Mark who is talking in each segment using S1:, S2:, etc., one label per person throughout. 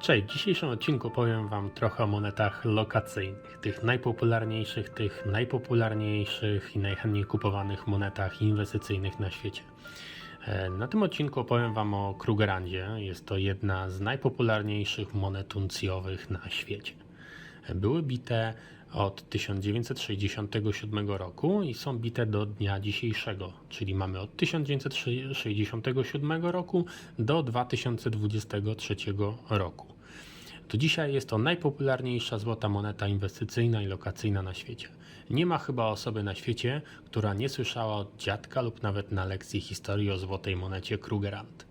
S1: Cześć, w dzisiejszym odcinku powiem Wam trochę o monetach lokacyjnych, tych najpopularniejszych, tych najpopularniejszych i najchętniej kupowanych monetach inwestycyjnych na świecie. E, Na tym odcinku opowiem Wam o Krugerandzie. Jest to jedna z najpopularniejszych monet uncjowych na świecie. E, Były bite od 1967 roku i są bite do dnia dzisiejszego, czyli mamy od 1967 roku do 2023 roku. Do dzisiaj jest to najpopularniejsza złota moneta inwestycyjna i lokacyjna na świecie. Nie ma chyba osoby na świecie, która nie słyszała od dziadka lub nawet na lekcji historii o złotej monecie Krugerrand.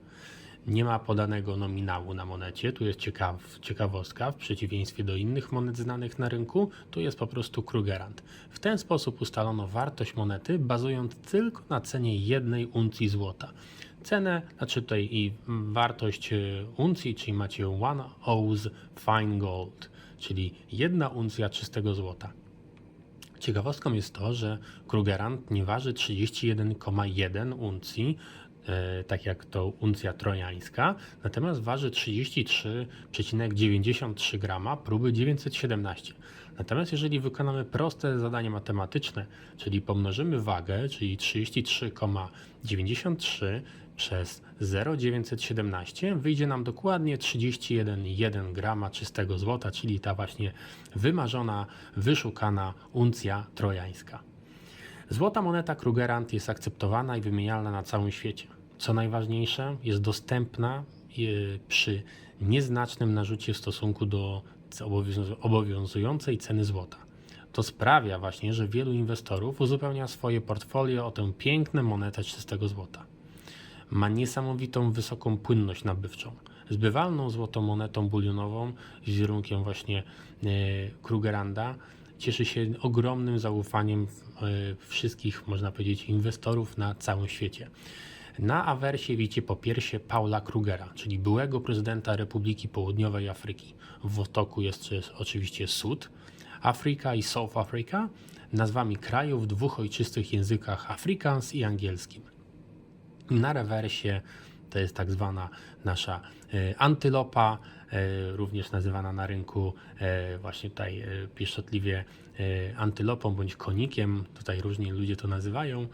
S1: Nie ma podanego nominału na monecie, tu jest ciekaw, ciekawostka, w przeciwieństwie do innych monet znanych na rynku, tu jest po prostu Krugerrand. W ten sposób ustalono wartość monety, bazując tylko na cenie jednej uncji złota. Cenę, znaczy tutaj i wartość y, uncji, czyli macie one ounce fine gold, czyli jedna uncja czystego złota. Ciekawostką jest to, że Krugerrand nie waży 31,1 uncji, e, tak jak to uncja trojańska, natomiast waży 33,93 grama próby 917. Natomiast jeżeli wykonamy proste zadanie matematyczne, czyli pomnożymy wagę, czyli 33,93 przez 0,917, wyjdzie nam dokładnie 31,1 grama czystego złota, czyli ta właśnie wymarzona, wyszukana uncja trojańska. Złota moneta Krugerrand jest akceptowana i wymienialna na całym świecie. Co najważniejsze, jest dostępna y, przy nieznacznym narzucie w stosunku do obowiązu- obowiązującej ceny złota. To sprawia właśnie, że wielu inwestorów uzupełnia swoje portfolio o tę piękną monetę czystego złota. Ma niesamowitą wysoką płynność nabywczą. Zbywalną złotą monetą bulionową z wizerunkiem właśnie e, Krugerranda cieszy się ogromnym zaufaniem e, wszystkich, można powiedzieć, inwestorów na całym świecie. Na awersie widzicie po piersie Paula Krugera, czyli byłego prezydenta Republiki Południowej Afryki. W otoku jest, jest oczywiście Sud, Afryka i South Africa, nazwami krajów w dwóch ojczystych językach Afrikaans i angielskim. Na rewersie. To jest tak zwana nasza e, antylopa, e, również nazywana na rynku e, właśnie tutaj pieszczotliwie antylopą bądź konikiem, tutaj różni ludzie to nazywają,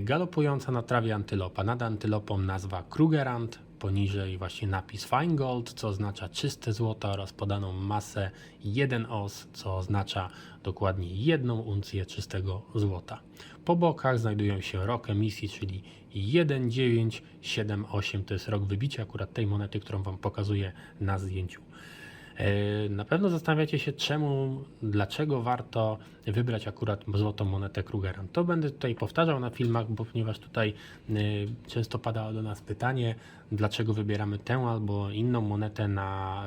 S1: galopująca na trawie antylopa. Nad antylopą nazwa Krugerrand, poniżej właśnie napis Fine Gold, co oznacza czyste złoto oraz podaną masę 1 os, co oznacza dokładnie jedną uncję czystego złota. Po bokach znajdują się rok emisji, czyli 1978 to jest rok wybicia akurat tej monety, którą Wam pokazuję na zdjęciu. E, Na pewno zastanawiacie się, czemu, dlaczego warto wybrać akurat złotą monetę Krugerrand. To będę tutaj powtarzał na filmach, bo ponieważ tutaj e, często pada do nas pytanie, dlaczego wybieramy tę albo inną monetę na,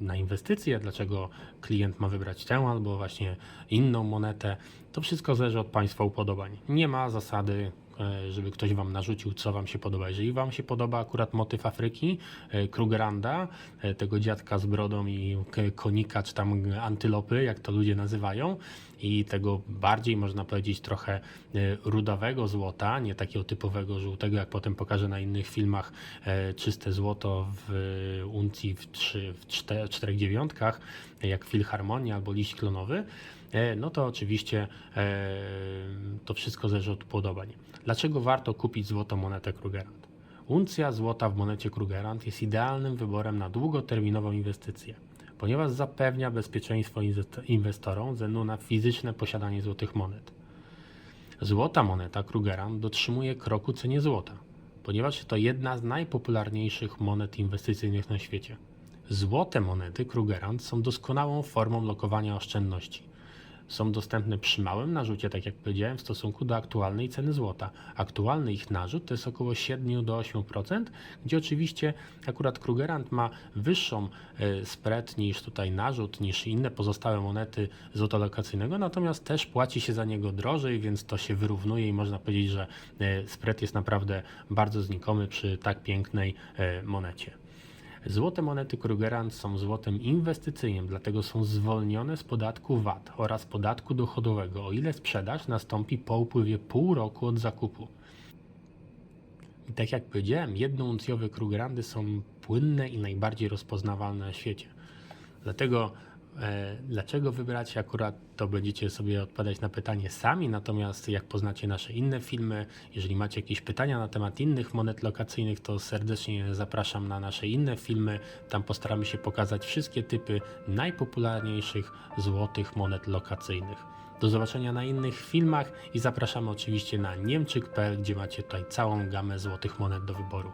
S1: e, na inwestycje, dlaczego klient ma wybrać tę albo właśnie inną monetę. To wszystko zależy od Państwa upodobań. Nie ma zasady żeby ktoś Wam narzucił, co Wam się podoba. Jeżeli Wam się podoba akurat motyw Afryki, e, Krugerranda, e, tego dziadka z brodą i konika, czy tam antylopy, jak to ludzie nazywają, i tego bardziej, można powiedzieć, trochę e, rudawego złota, nie takiego typowego żółtego, jak potem pokażę na innych filmach, e, czyste złoto w e, uncji w, trzy, w czte, czterech dziewiątkach, e, jak Filharmonia albo liść klonowy, e, no to oczywiście e, to wszystko zależy od upodobań. Dlaczego warto kupić złotą monetę Krugerrand? Uncja złota w monecie Krugerrand jest idealnym wyborem na długoterminową inwestycję, ponieważ zapewnia bezpieczeństwo inwest- inwestorom ze względu na fizyczne posiadanie złotych monet. Złota moneta Krugerrand dotrzymuje kroku cenie złota, ponieważ to jedna z najpopularniejszych monet inwestycyjnych na świecie. Złote monety Krugerrand są doskonałą formą lokowania oszczędności. Są dostępne przy małym narzucie, tak jak powiedziałem, w stosunku do aktualnej ceny złota. Aktualny ich narzut to jest około 7 do 8%, gdzie oczywiście akurat Krugerrand ma wyższą e, spread niż tutaj narzut, niż inne pozostałe monety złota lokacyjnego, natomiast też płaci się za niego drożej, więc to się wyrównuje i można powiedzieć, że e, spread jest naprawdę bardzo znikomy przy tak pięknej e, monecie. Złote monety Krugerrand są złotem inwestycyjnym, dlatego są zwolnione z podatku VAT oraz podatku dochodowego, o ile sprzedaż nastąpi po upływie pół roku od zakupu. I tak jak powiedziałem, jednouncjowe Krugerrandy są płynne i najbardziej rozpoznawalne na świecie. Dlatego dlaczego wybrać akurat to będziecie sobie odpowiadać na pytanie sami, natomiast jak poznacie nasze inne filmy, jeżeli macie jakieś pytania na temat innych monet lokacyjnych, to serdecznie zapraszam na nasze inne filmy. Tam postaramy się pokazać wszystkie typy najpopularniejszych złotych monet lokacyjnych. Do zobaczenia na innych filmach i zapraszamy oczywiście na niemczyk.pl, gdzie macie tutaj całą gamę złotych monet do wyboru.